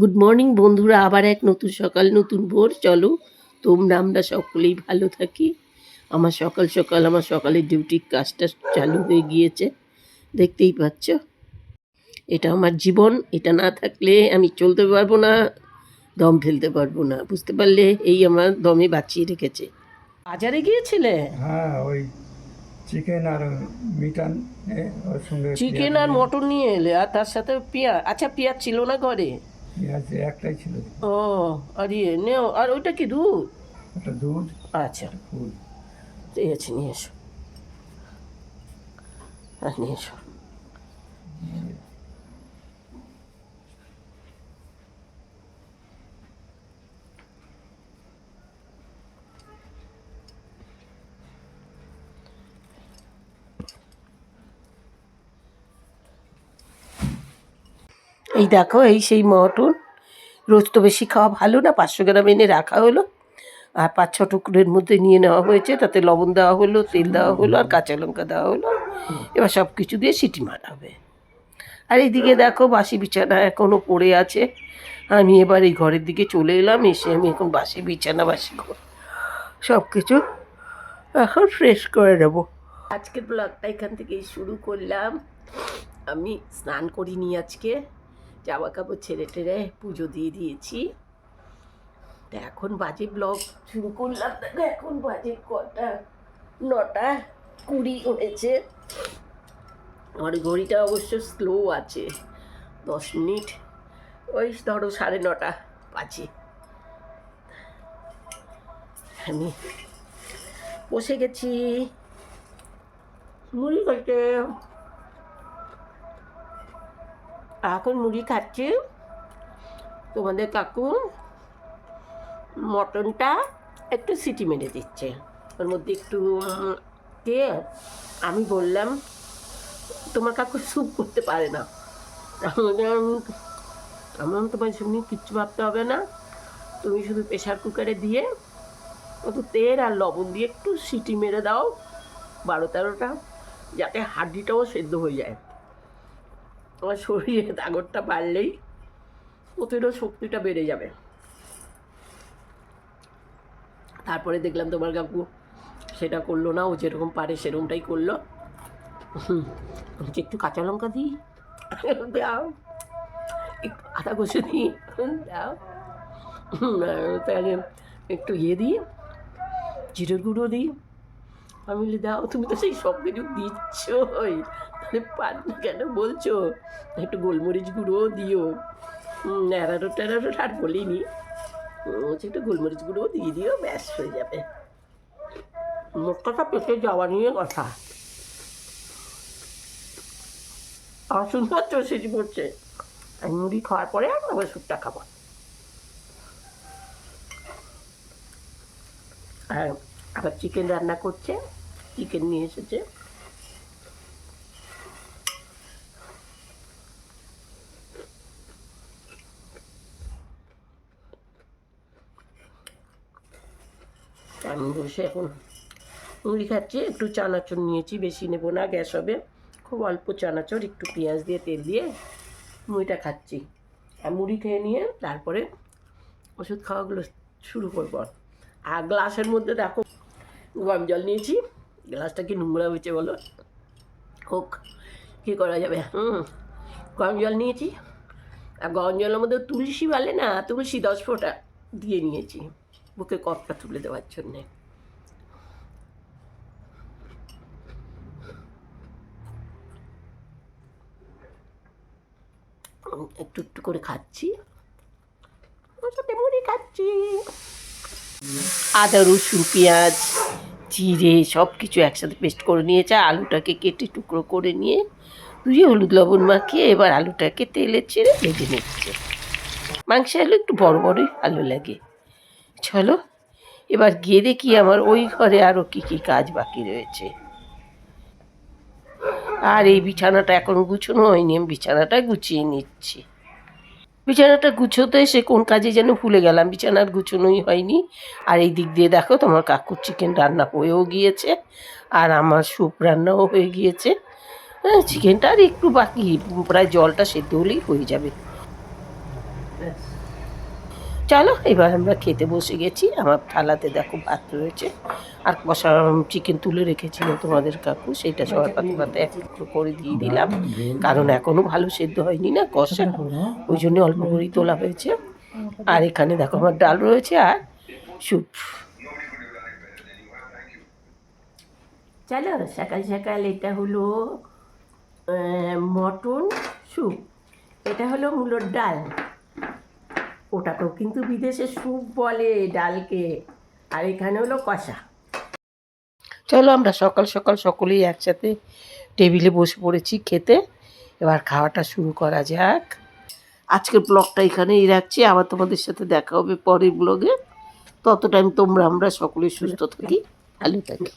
Good morning বন্ধুরা। আবার এক নতুন সকাল নতুন ভোর। চলো তোমরা আমরা সকলেই ভালো থাকি। আমার সকাল সকাল আমার সকালের ডিউটির কাজটা চালু হয়ে গিয়েছে। দেখতেই পাচ্ছ? এটা আমার জীবন। এটা না থাকলে আমি চলতে পারব না দম ফেলতে পারব না। বুঝতে পারলে এই আমার দমে বাঁচিয়ে রেখেছে। বাজারে গিয়েছিলে? হ্যাঁ ওই চিকেন আর মিটান ওর সঙ্গে চিকেন আর মটন নিয়ে এলে আর তার সাথে পেঁয়াজ। আচ্ছা পেঁয়াজ ছিল না ঘরে। পেঁয়াজ একটাই ছিল। ও আর ইয়ে নেও আর ওইটা কি দুধ? একটা দুধ। আচ্ছা। ফুল। ঠিক আছে নিয়ে এসো। হ্যাঁ নিয়ে এসো। এই দেখো, এই সেই মটন। রোজ তো বেশি খাওয়া ভালো না, পাঁচশো গ্রাম এনে রাখা হলো। আর পাঁচ ছ টুকরের মধ্যে নিয়ে নেওয়া হয়েছে, তাতে লবণ দেওয়া হলো, তেল দেওয়া হলো, আর কাঁচা লঙ্কা দেওয়া হলো। এবার সব কিছু দিয়ে সিটি মারা হবে। আর এইদিকে দেখো, বাসি বিছানা এখনও পড়ে আছে। আমি এবার এই ঘরের দিকে চলে এলাম, এসে আমি এখন বাসি বিছানা, বাসি সব কিছু এখন ফ্রেশ করে নেব। আজকের ব্লগটা এখান থেকেই শুরু করলাম। আমি স্নান করিনি আজকে। জামা কাপড় ছেড়ে টেরে পুজো দিয়ে দিয়েছি। তা এখন বাজে ব্লগ শুরু করলাম। এখন বাজে কটা? নটা কুড়ি হয়েছে। আমার ঘড়িটা অবশ্য স্লো আছে, দশ মিনিট। ওই ধরো সাড়ে নটা বাজে। আমি বসে গেছি। মুড়ি খাইতে এখন মুড়ি খাচ্ছি। তোমাদের কাকু মটনটা একটু সিটি মেরে দিচ্ছে। ওর মধ্যে একটু দিয়ে আমি বললাম, তোমার কাকু স্যুপ করতে পারে না। আমি আমার তোমার জন্য কিচ্ছু ভাবতে হবে না। তুমি শুধু প্রেশার কুকারে দিয়ে অত তেল আর লবণ দিয়ে একটু সিটি মেরে দাও বারো তেরোটা, যাতে হাড্ডিটাও সেদ্ধ হয়ে যায়। আমার শরীরে তাগরটা বাড়লেই প্রতিরোধ শক্তিটা বেড়ে যাবে। তারপরে দেখলাম তোমার কাকু সেটা করল না, ও যেরকম পারে সেরকমটাই করল। একটু কাঁচা লঙ্কা দিই? দাও, একটু আদা কষে দিই। দাও। তাহলে একটু ইয়ে দিই, জিরের গুঁড়ো দিই। আমি বলি, দাও, তুমি তো সেই সব কিছু দিচ্ছই। পার কেন বলছো? একটু গোলমরিচ গুঁড়োও দিও। ন্যাড়ারো ট্যাড়ারো আর বলিনি। বলছি একটু গোলমরিচ গুঁড়োও দিয়ে দিও, ব্যাস হয়ে যাবে। মোট কথা পেটে যাওয়া নিয়ে কথা। আমার সুন্দর চষেছি পড়ছে। আমি মুড়ি খাওয়ার পরে আবার স্যুপটা খাব। আর আবার চিকেন রান্না করছে চিকেন নিয়ে এসেছে। আমি বসে এখন মুড়ি খাচ্ছি। একটু চানাচুর নিয়েছি, বেশি নেব না, গ্যাস হবে। খুব অল্প চানাচুর, একটু পেঁয়াজ দিয়ে, তেল দিয়ে মুড়িটা খাচ্ছি। আর মুড়ি খেয়ে নিয়ে তারপরে ওষুধ খাওয়াগুলো শুরু করব। আর গ্লাসের মধ্যে দেখো, গরম জল নিয়েছি। গ্লাসটা কি নোংরা হয়েছে বলো? হোক, কী করা যাবে? হুম, গরম জল নিয়েছি। আর গরম জলের মধ্যে তুলসী বলে না, তুলসী দশ ফোঁটা দিয়ে নিয়েছি। বুকে কপটা তুলে দেওয়ার জন্যে। একটু একটু করে খাচ্ছি। মুড়ি খাচ্ছি। আদা, রসুন, পেঁয়াজ, জিরে সব কিছু একসাথে পেস্ট করে নিয়েছে আলুটাকে কেটে টুকরো করে নিয়ে ধুয়ে হলুদ লবণ মাখিয়ে এবার আলুটাকে তেলে ছেড়ে ভেজে নিচ্ছে। মাংস আলু একটু বড় বড়ই ভালো লাগে। চলো, এবার গিয়ে দেখি আমার ওই ঘরে আরও কী কী কাজ বাকি রয়েছে। আর এই বিছানাটা এখন গুছানো হয়নি, আমি বিছানাটা গুছিয়ে নিচ্ছি। বিছানাটা গুছোতে সে কোন কাজে যেন ভুলে গেলাম, বিছানার গুছোনোই হয়নি। আর এই দিক দিয়ে দেখো, তোমার কাকুর চিকেন রান্না হয়েও গিয়েছে, আর আমার স্যুপ রান্নাও হয়ে গিয়েছে। হ্যাঁ চিকেনটা আর একটু বাকি, প্রায় জলটা সেদ্ধ হলেই হয়ে যাবে। চলো এবার আমরা খেতে বসে গেছি। আমার থালাতে দেখো ভাত রয়েছে। আর কষা চিকেন তুলে রেখেছিল তোমাদের কাকু সেটা সবার পাতে পাতে এক টুকরো করে দিয়ে দিলাম। কারণ এখনও ভালো সেদ্ধ হয়নি না কষা। ওই জন্য অল্প করেই তোলা হয়েছে। আর এখানে দেখো আমার ডাল রয়েছে আর স্যুপ। চলো সকাল সকাল এটা হলো মটন স্যুপ। এটা হলো মূলোর ডাল। ওটাকেও কিন্তু বিদেশে স্যুপ বলে ডালকে। আর এখানে হলো কষা। চলো আমরা সকাল সকাল সকলেই একসাথে টেবিলে বসে পড়েছি খেতে। এবার খাওয়াটা শুরু করা যাক। আজকের ব্লগটা এখানেই রাখছি। আবার তোমাদের সাথে দেখা হবে পরের ব্লগে। তত টাইম তোমরা আমরা সকলে সুস্থ থাকি, ভালো থাকি।